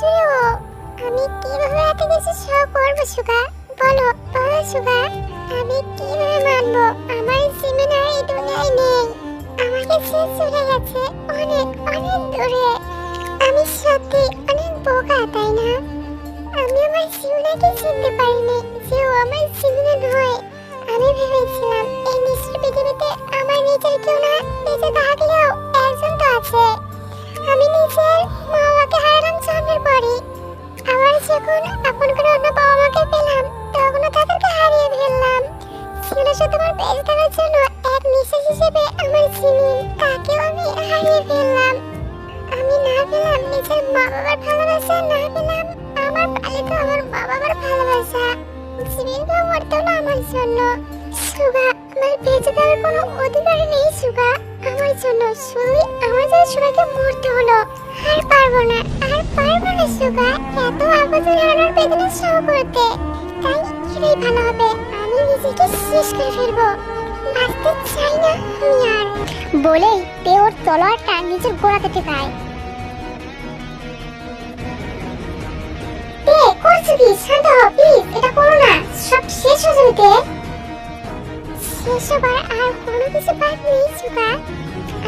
যেও আমি কীভাবে এত কিছু সব করব, সুগা? বলো বলো, সুগা। আমি কীভাবে মানবো? আমার সীমানা এই দুনিয়ায় নেই। আমাকে সে চলে গেছে অনেক অনেক দূরে। আমি সত্যি অনেক বোকা, তাই না? আমি আমার সীমানাকে চিনতে পারিনি যে ও আমার সীমানা নয়। আমি ভেবেছিলাম এই নিশ্চয় পৃথিবীতে আমার নিজের কেউ না, নিজে থাকলেও একজন তো আছে। আমি নিজের সুগা এত আবদার হারানোর বেদনা সহ করতে। তাই এটাই ভালো হবে। আমি নিজেকে শেষ করে ফেলব। বাঁচতে চাই না আমি আর। বলেই তে তলোয়ারটা নিজের গোড়াতে টেকায় তে।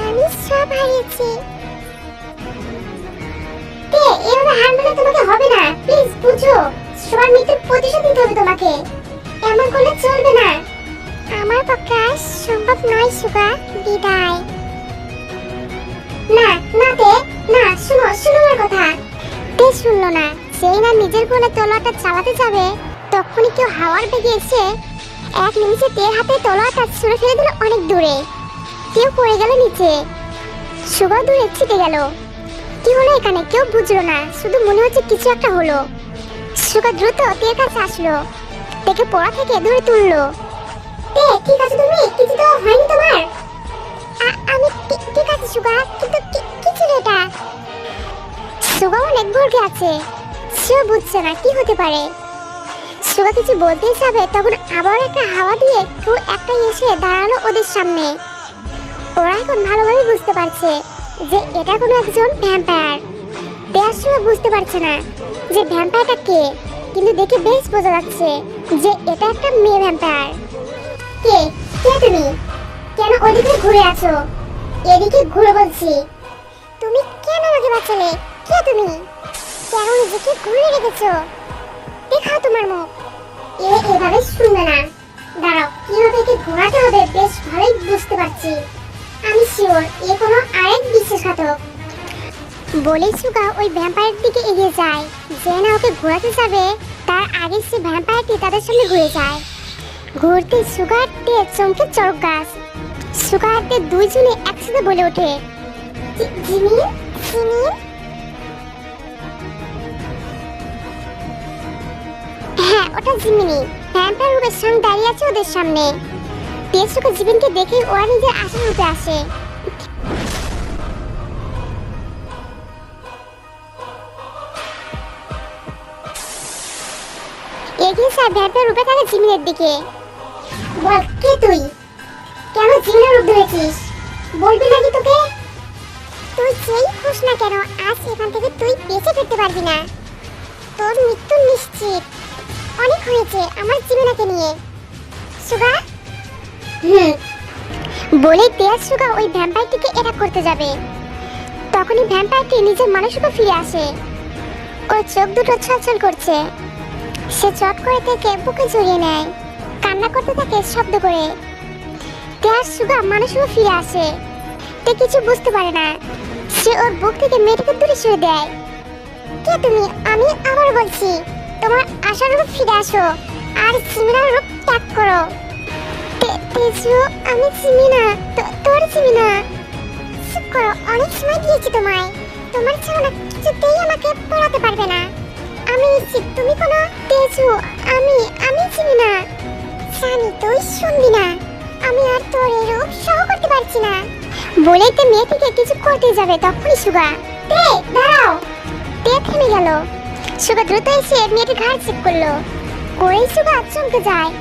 আমি সব হারিয়েছি। এভাবে হার মানে তোমাকে হবে না। প্লিজ বুঝো। সবার মৃত্যুর প্রতিশোধ নিতে হবে তোমাকে। এমন করলে চলবে না। আমার পক্ষে আর সম্ভব নয়, সুগা। বিদায়। না না তে না, শুনো শুনো আমার কথা। তে শুনলো না। সেই না নিজের কোলে তলোয়ারটা চালাতে যাবে, তখনই কেউ হাওয়ার বেগে এসে এক নিমিষে তের হাতে তলোয়ারটা ছুঁড়ে ফেলে দিল অনেক দূরে। কেউ পড়ে গেল নিচে। সুগা দূরে ছিটে গেল। কি হলো এখানে? কেউ বুঝলো না। শুধু মনে হচ্ছে কিছু একটা হলো। সুগা দ্রুত তের কাছে আসলো। তেকে পড়া থেকে ধরে তুললো। তে ঠিক আছে তুমি? কিছু তো হয়নি তোমার? আমি ঠিক- আছে সুগা কিন্তু কি ছিল এটা? সুগা অনেক ভরকে আছে। সেও বুঝছে না কি হতে পারে। সুগা কিছু বলতেই যাবে, তখন আবার একটা হাওয়া দিয়ে কেউ একটা এসে দাঁড়াল ওদের সামনে। ওরা এখন ভালোভাবে বুঝতে পারছে। যে এটা কোনো একজন ভ্যাম্পায়ার সময় বুঝতে পারছে না যে ভ্যাম্পায়ারটা কে, কিন্তু দেখে বেশ বোঝা যাচ্ছে যে এটা একটা মেয়ে ভ্যাম্পায়ার কে? কে তুমি? কেন ওদিকে ঘুরে আছো? এদিকে ঘুরে বলছি। তুমি কেন আমাকে বাঁচালে? কে তুমি? কেন নিজেকে ঘুরে রেখেছো? দেখাও তোমার মুখ। এ এভাবে শুনবে না। দাঁড়াও, কীভাবে একে ঘোরাতে হবে বেশ ভালোই বুঝতে পারছি। আমি শিওর এ কোনো আরেক বিশ্বাসঘাতক বলেই সুগা ওই ভ্যাম্পায়ারের দিকে এগিয়ে যায়। যে না ওকে ঘোরাতে যাবে, তার আগে সে ভ্যাম্পায়ারটি তাদের সামনে ঘুরে যায়। ঘুরতে সুগার তে চমকে চড়ক গাছ। সুগার তে দুইজনে একসাথে বলে ওঠে হ্যাঁ ওটা জিমিনি। ভ্যাম্পায়ার রূপের সঙ্গে দাঁড়িয়ে আছে ওদের সামনে। তেজসুকে জীবনকে দেখে ওরা নিজের আশা রূপে আসে। এগিয়ে স্যার ভ্যাম্পায়ার রূপে থাকে জিমিনের দিকে। বল, কে তুই? কেন জিমিনের রূপ ধরেছিস? বলবি নাকি তোকে? তুই যেই খুশ না কেন, আজ এখান থেকে তুই বেঁচে ফিরতে পারবি না। তোর মৃত্যু নিশ্চিত। অনেক হয়েছে আমার জীবনাকে নিয়ে। সুগা হুম। বলে তেয়ার সুগা ওই ভ্যাম্পায়ারটিকে এটা করতে যাবে। তখনই ভ্যাম্পায়ারটি নিজের মানুষকে ফিরে আসে। ওর চোখ দুটো ছলছল করছে। সে চট করে থেকে বুকে জড়িয়ে নেয়। কান্না করতে থাকে শব্দ করে। তেয়ার সুগা মানুষও ফিরে আসে। তে কিছু বুঝতে পারে না। সে ওর বুক থেকে মেয়েটাকে দূরে সরে দেয়। কে তুমি? আমি আবার বলছি, তোমার আশার রূপ ফিরে আসো। আর সিমিনার রূপ ত্যাগ করো। তেজু, আমি চিনি না। তোর চিনি না। চুপ করো, অনেক সময় দিয়েছি তোমায়। তোমার ছাড়া কিছুতেই আমাকে পড়াতে পারবে না। আমি নিশ্চিত তুমি কোনো তেজু, আমি আমি চিনি না। জানি, তুই শুনবি না। আমি আর তোর এই রূপ সহ করতে পারছি না। বলেই তো মেয়েটিকে কিছু করতে যাবে, তখনই সুগা। তে, দাঁড়াও। তে থেমে গেল। সুগা দ্রুত এসে মেয়েটির ঘাড় চেক করল। করেই সুগা চমকে যায়।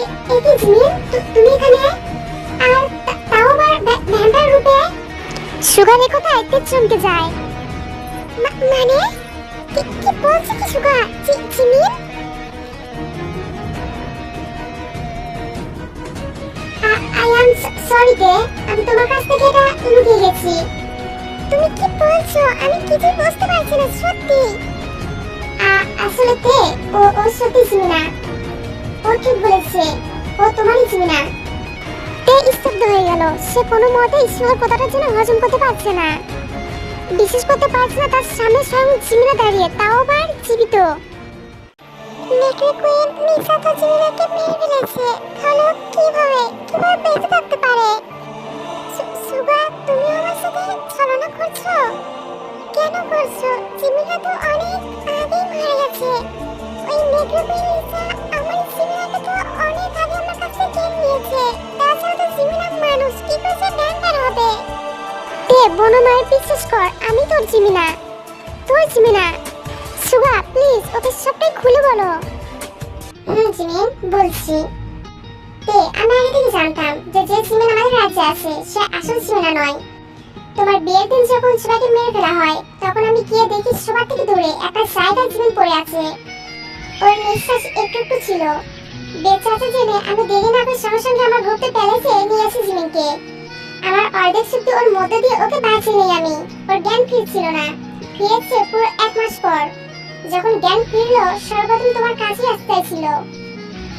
এ- এ জিমিন তুমি এখানে আর তাও আবার ভ্যাম্পায়ার রূপে সুগা রে কোথায় চমকে যায় মানে জিমিন আমি তোমার কাছ থেকে এটা তুমি কি বলছো? আমি কিছুই বুঝতে পারছি না, সত্যি। আসলে তে, ও সত্যি জিমিনা ও ঠিক বলেছে। ও তোমারই জিমিনা তে স্তব্ধ হয়ে গেল। সে কোনো মতেই শিওর কথাটা যেন হজম করতে পারছে না। বিশেষ করতে পারছে না তার সামনে স্বয়ং জিমিনা দাঁড়িয়ে। তাও আবার জীবিত। নেকড়ে কীভাবে? কীভাবে বেঁচে পারে? তুমি করছ? কেন করছ? জিমিনা মারা গেছে। ওই কর, আমি তোর জিমিনা। তোর জিমিনা। সুগা প্লিজ ওকে সবটাই খুলে বলো। বলছি। তে আমি আগে থেকে জানতাম যে যে জিমিন আমাদের রাজ্যে আছে, সে আসল জিমিনা নয়। তোমার বিয়ের দিন যখন সবাইকে মেরে ফেলা হয়, তখন আমি গিয়ে দেখি সবার থেকে দূরে একটা জায়গায় জিমিন পড়ে আছে। ওর নিঃশ্বাস একটু একটু ছিল। বেঁচে আছে জেনে আমি দেরি না করে সঙ্গে সঙ্গে আমার গ্রুপে প্যালেসে নিয়ে আসি জিমিনকে। আমার অর্ধেক শক্তি ওর মধ্যে দিয়ে ওকে বাঁচিয়ে নেই আমি। ওর জ্ঞান ফিরছিল না। ফিরেছে পুরো এক মাস পর। যখন জ্ঞান ফিরলো, সর্বপ্রথম তোমার কাছে আসতে চাইছিল।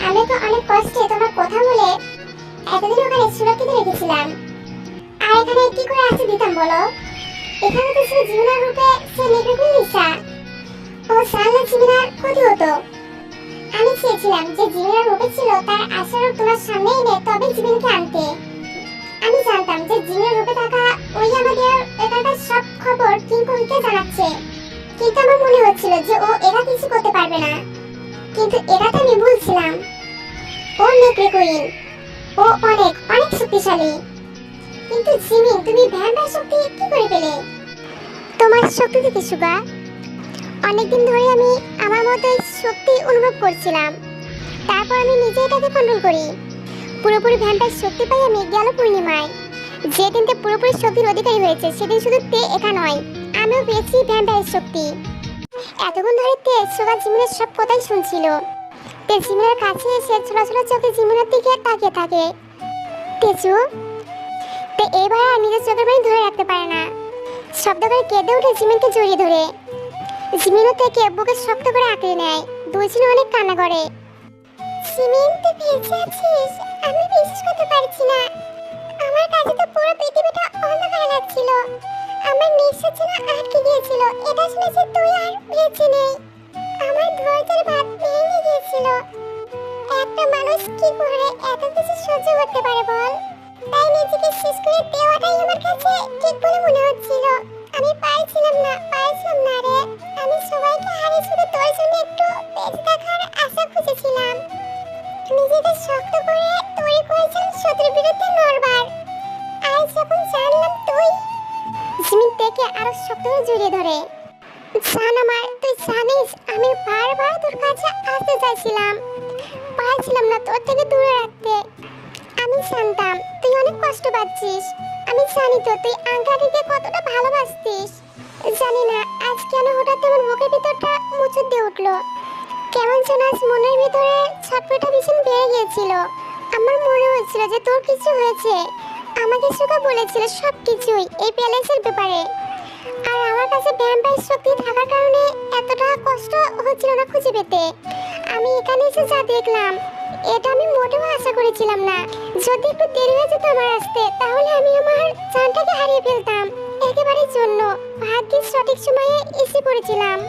আমি তো অনেক কষ্টে তোমার কথা বলে এতদিন ওখানে সুরক্ষিত রেখেছিলাম। আর এখানে কি করে আসতে দিতাম বলো? এখানে তো ছিল জীবনের রূপে চেয়েছিলাম যে জীবনের রূপে ছিল, তার আশার তোমার সামনে এনে তবে জীবনকে আনতে। আমি জানতাম যে জিনের রূপে থাকা ওই আমাদের এখানকার সব খবর কিঙ্কুকে জানাচ্ছে। কিন্তু আমার মনে হচ্ছিল যে ও এরা কিছু করতে পারবে না। কিন্তু এটাতে আমি ভুলছিলাম ও নেকড়ে কুইন ও অনেক অনেক শক্তিশালী। কিন্তু জিমিন, তুমি ভ্যাম্পায়ার শক্তি কি করে পেলে? তোমার শক্তি থেকে, সুগা। অনেকদিন ধরে আমি আমার মতোই শক্তি অনুভব করছিলাম। তারপর আমি নিজে এটাকে কন্ট্রোল করি। পুরোপুরি ভ্যাম্পায়ার শক্তি পাই আমি গেল পূর্ণিমায়। যেদিনতে পুরোপুরি শক্তির অধিকারী হয়েছে সেদিন শুধু তে একা নয়, আমিও পেয়েছি ভ্যাম্পায়ার শক্তি। এতক্ষণ ধরে তে, সোগা, জিমিনের সব কথাই শুনছিল। তে জিমিনের কাছে এসে ছোট চোখে জিমিনের দিকে তাকিয়ে থাকে। তেজু তে এবার আর নিজের চোখের পানি ধরে রাখতে পারে না। শব্দ করে কেঁদে উঠে জিমিনকে জড়িয়ে ধরে। জিমিনও থেকে বুকে শক্ত করে আঁকড়ে নেয়। দুইজনে অনেক কান্না করে। তুই বেঁচে আছিস? আমি বিশ্বাস করতে পারছি না। আমার কাছে তো পুরো পৃথিবীটা অন্ধকার লাগছিল। আমার নিঃশ্বাস যেন আটকে গিয়েছিল। এটা শুনেছি তুই আর বেঁচে নেই। আমার ধৈর্যের ভাত ভেঙে গিয়েছিল। একটা মানুষ কি করে এত কিছু সহ্য করতে পারে বল? তাই নিজেকে শেষ করে দেওয়াটাই আমার কাছে ঠিক বলে মনে হচ্ছিল। আমি পারছিলাম না পারছিলাম না রে। আমি সবাইকে হারিয়ে শুধু তোর জন্য একটু মনের ভিতরে ছটফটা ভীষণ বেড়ে গিয়েছিল। আমার মনে হচ্ছিল যে তোর কিছু হয়েছে। আমাকে সুখা বলেছিল সব কিছুই এই প্যালেসের ব্যাপারে। আর আমার কাছে ভ্যাম্পায়ার শক্তি থাকার কারণে এতটা কষ্ট হচ্ছিল না খুঁজে পেতে। আমি এখানে এসে যা দেখলাম, এটা আমি মোটেও আশা করেছিলাম না। যদি একটু দেরি হয়ে যেত আমার আসতে, তাহলে আমি আমার জানটাকে হারিয়ে ফেলতাম। একেবারে জন্য ভাগ্যের সঠিক সময়ে এসে পড়েছিলাম।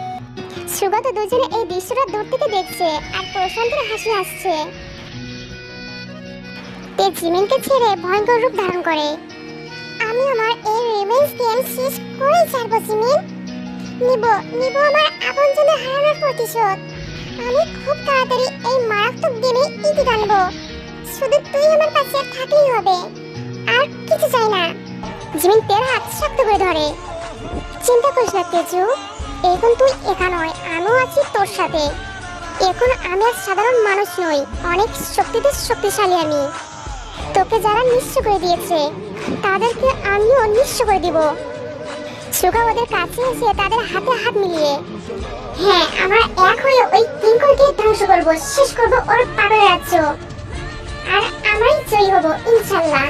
সুগত দুজনে এই দৃশ্যটা দূর থেকে দেখছে আর প্রশান্তের হাসি আসছে। তে জিমিনকে ছেড়ে ভয়ঙ্কর রূপ ধারণ করে। আমি আমার এই রিভেঞ্জ গেম শেষ করেই ছাড়বো, জিমিন। নিব নিব আমার আপনজনের হারানোর প্রতিশোধ। আমি খুব তাড়াতাড়ি এই মারাত্মক গেমে ইতি টানবো। শুধু তুই আমার পাশে থাকলেই হবে। আর কিছু চাই না। জিমিন তের হাত শক্ত করে ধরে। চিন্তা করিস না, তেজু। এখন তুই একা নয় আমিও আছি তোর সাথে। এখন আমি আর সাধারণ মানুষ নই, অনেক শক্তিতে শক্তিশালী আমি। তোকে যারা নিঃস্ব করে দিয়েছে, তাদেরকে আমিও নিঃস্ব করে দিব। সুগা ওদের কাছে এসে তাদের হাতে হাত মিলিয়ে হ্যাঁ আমরা এক হয়ে ওই কিঙ্করকে ধ্বংস করব, শেষ করব ওর পাগল রাজ্য। আর আমরাই জয়ী হব, ইনশাল্লাহ।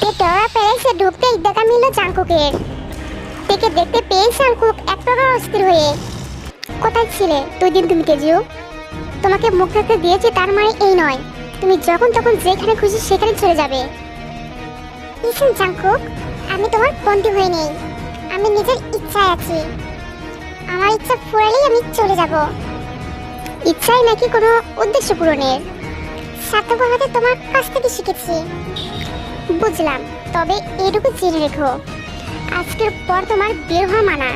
তে টরা প্যালেসে ঢুকতেই দেখা মিলল জাঙ্কুকের তে মেয়েকে দেখতে পেয়ে শাঙ্কুক এক প্রকার অস্থির হয়ে। কোথায় ছিলে? দুই দিন তুমি তেজু তোমাকে মুখ রাখতে দিয়েছি, তার মানে এই নয়। তুমি যখন তখন যেখানে খুশি সেখানে চলে যাবে। লিসেন জাংকুক আমি তোমার বন্ধু হয়ে নেই। আমি নিজের ইচ্ছায় আছি। আমার ইচ্ছা ফুরালেই আমি চলে যাব। ইচ্ছাই নাকি কোনো উদ্দেশ্য পূরণের? স্বার্থপর হতে তোমার কাছ থেকে শিখেছি। বুঝলাম, তবে এটুকু জেনে রেখো। আজকের পর তোমার বের হওয়া মানা।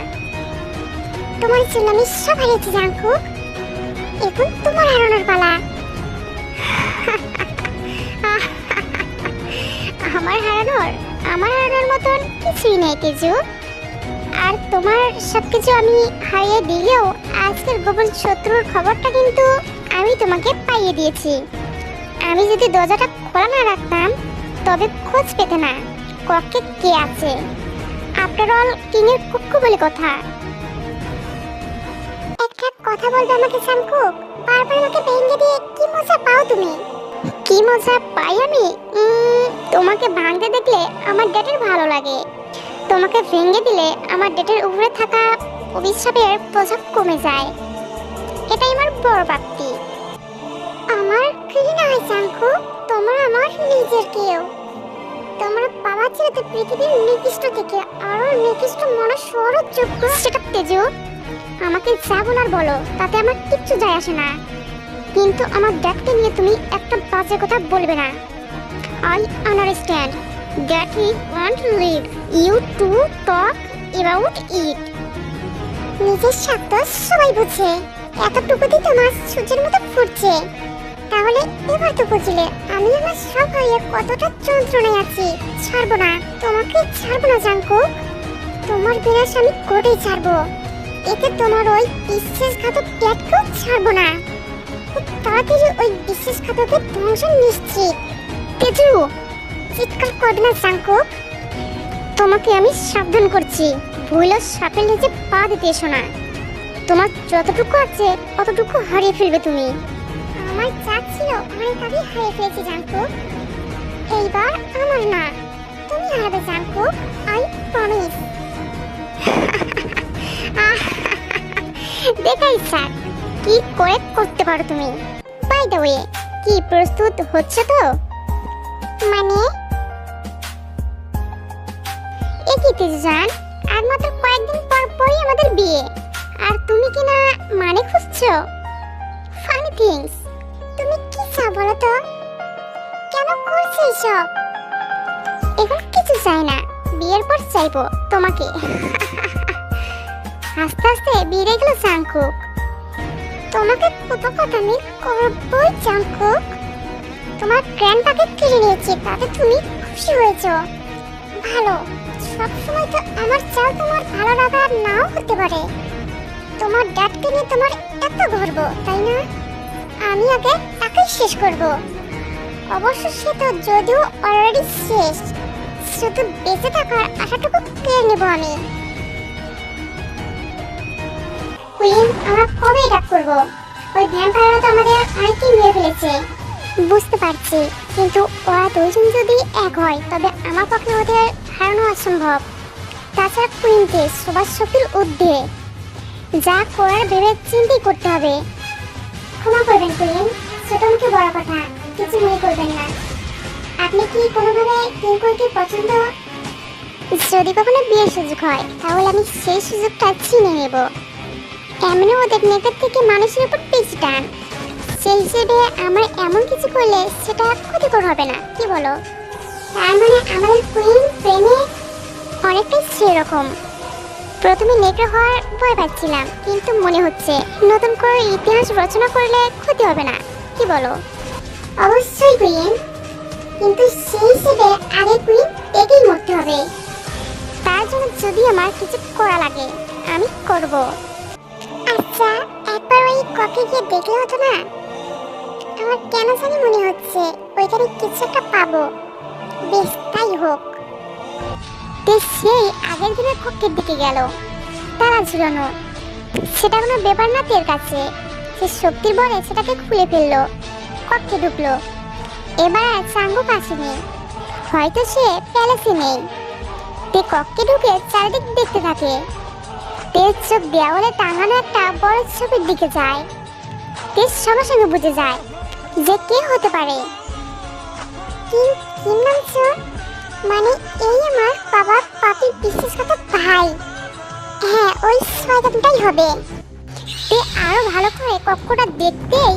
তোমার জন্য আমি সব হারিয়েছি জাংকুক এখন তোমার হারানোর পালা। আমার হারানোর আমার হারানোর মতন কিছুই নেই, তেজু। আর তোমার সবকিছু আমি হারিয়ে দিলেও আজকের গোপন শত্রুর খবরটা কিন্তু আমি তোমাকে পাইয়ে দিয়েছি। আমি যদি দরজাটা খোলা না রাখতাম, তবে খোঁজ পেতে না। কক্ষে কে আছে? আফটার অল কিং এর কক্ষ বলে কথা। একটা কথা বলবে আমাকে শামকুক বারবার আমাকে ভেঙে দিয়ে কি মজা পাও তুমি? কি মজা পাই আমি? তোমাকে ভাঙতে দেখলে আমার ডেটের ভালো লাগে। তোমাকে ভেঙে দিলে আমার ডেটের উপরে থাকা অভিশাপের বোঝা কমে যায়। এটাই আমার বড় প্রাপ্তি আমার ঘৃণা হয় শাঙ্কু তোমার আমার নিজের কেউ। তোমার বাবা ছিল তো পৃথিবীর নিকৃষ্ট থেকে, আরও নিকৃষ্ট মনুষ্যরও যোগ্য। সেটা তেজু, আমাকে যা বলার বলো, তাতে আমার কিচ্ছু যায় আসে না। কিন্তু আমার ড্যাডকে নিয়ে তুমি একটা বাজে কথা বলবে না। I understand that he want leave you to talk about it নিজের স্বার্থ সবাই বুঝে, এতটুকুতেই তোমার সূর্যের মতো ফুটছে। তাহলে এবার তো বুঝলে, আমি আমার সব হয়ে কতটা যন্ত্রণায় আছি। ছাড়বো না, তোমাকে ছাড়বো না, জাঙ্কু। তোমার বিনাশ আমি করেই ছাড়বো। এতে তোমার ওই বিশ্বাসঘাতক ড্যাডকেও ছাড়বো না। খুব তাড়াতাড়ি ওই বিশ্বাসঘাতকের ধ্বংস নিশ্চিত। তেজু, চিৎকার করবে না, জাঙ্কু। তোমাকে আমি সাবধান করছি। ভুলে সাপের নিচে পা দিতে এসো না। তোমার যতটুকু আছে অতটুকু হারিয়ে ফেলবে তুমি। আমার যা ছিল অনেক আগে হারিয়ে ফেলেছি, জানকো। এইবার আমার না। তুমি হারাবে, জানকো। আই প্রমিস দেখাই, স্যার। কি করে করতে পারো তুমি? বাই দ্য ওয়ে কি প্রস্তুত হচ্ছে তো? মানে? এ কি তেজান আর মাত্র কয়েকদিন পর পরই আমাদের বিয়ে। আর তুমি কি না মানে খুঁজছো? ফানি থিংস তুমি বলো তো? কেন করছ এসব? এখন কিছু চাই না। বিয়ের পর চাইব তোমাকে। আস্তে আস্তে বেড়ে গেল চাঙ্কুক। তোমাকে কত কথা আমি করবই চাঙ্কুক। তোমার গ্র্যান্ডপাকে কিনে নিয়েছি, তাতে তুমি খুশি হয়েছো। ভালো, সবসময় তো আমার চাল তোমার ভালো লাগা নাও হতে পারে। তোমার ড্যাডকে নিয়ে তোমার এত গর্ব, তাই না? আমি ওকে তাকেই শেষ করব। অবশ্য সে তো যদিও অলরেডি শেষ শুধু বেঁচে থাকার আশাটুকু পেয়ে নেব আমি। কুইন, আমরা কবে এটা করব? ওই ভ্যাম্পায়াররা তো আমাদের অনেককেই মেরে ফেলেছে। বুঝতে পারছি, কিন্তু ওরা দুইজন যদি এক হয়, তবে আমার পক্ষে ওদের হারানো অসম্ভব। তাছাড়া কুইনকে সবার শক্তির ঊর্ধ্বে। যা করার ভেবে চিন্তাই করতে হবে। ক্ষমা করবেন কুইন ছোট মুখে বড় কথা কিছু মনে করবেন না। আপনি কি কোনোভাবে কিঙ্করকে পছন্দ? যদি কখনো বিয়ের সুযোগ হয়, তাহলে আমি সেই সুযোগটা চিনে নেব। এমনি ওদের নেতার থেকে মানুষের উপর বেশি টান। সেই হিসেবে আমার এমন কিছু করলে সেটা ক্ষতিকর হবে না, কি বলো? তার মানে আমাদের কুইন প্রেমে অনেকটাই সেরকম। প্রথমে নেকড়ে হওয়ার ভয় পাচ্ছিলাম কিন্তু মনে হচ্ছে নতুন করে ইতিহাস রচনা করলে ক্ষতি হবে না। কি বলো? অবশ্যই কুইন কিন্তু সেই হিসেবে আগে কুইন একেই মরতে হবে। তার জন্য যদি আমার কিছু করা লাগে আমি করব। আচ্ছা একবার ওই ককে গিয়ে দেখলে হতো না? আমার কেন জানি মনে হচ্ছে ওইখানে কিছু একটা পাবো। বেশ তাই হোক। তে সেই আগের দিনের কক্ষের দিকে গেল, তারা ঝুলানো। সেটা কোনো ব্যাপার না তের কাছে। সে শক্তির বলে সেটাকে খুলে ফেলল কক্ষে ঢুকলো। এবার আর চাঙ্গু নেই হয়তো সে প্যালেসে নেই। তে কক্ষে ঢুকে চারিদিক দেখতে থাকে। তেজ চোখ দেওয়ালে টাঙানো একটা বড় ছবির দিকে যায়। তেজ সঙ্গে সঙ্গে বুঝে যায় যে কে হতে পারে। কিম কিম নাম মানে এই আমার বাবা পাপির বিশেষত ভাই। হ্যাঁ ওই শয়তানটাই হবে। তে আরও ভালো করে কক্ষটা দেখতেই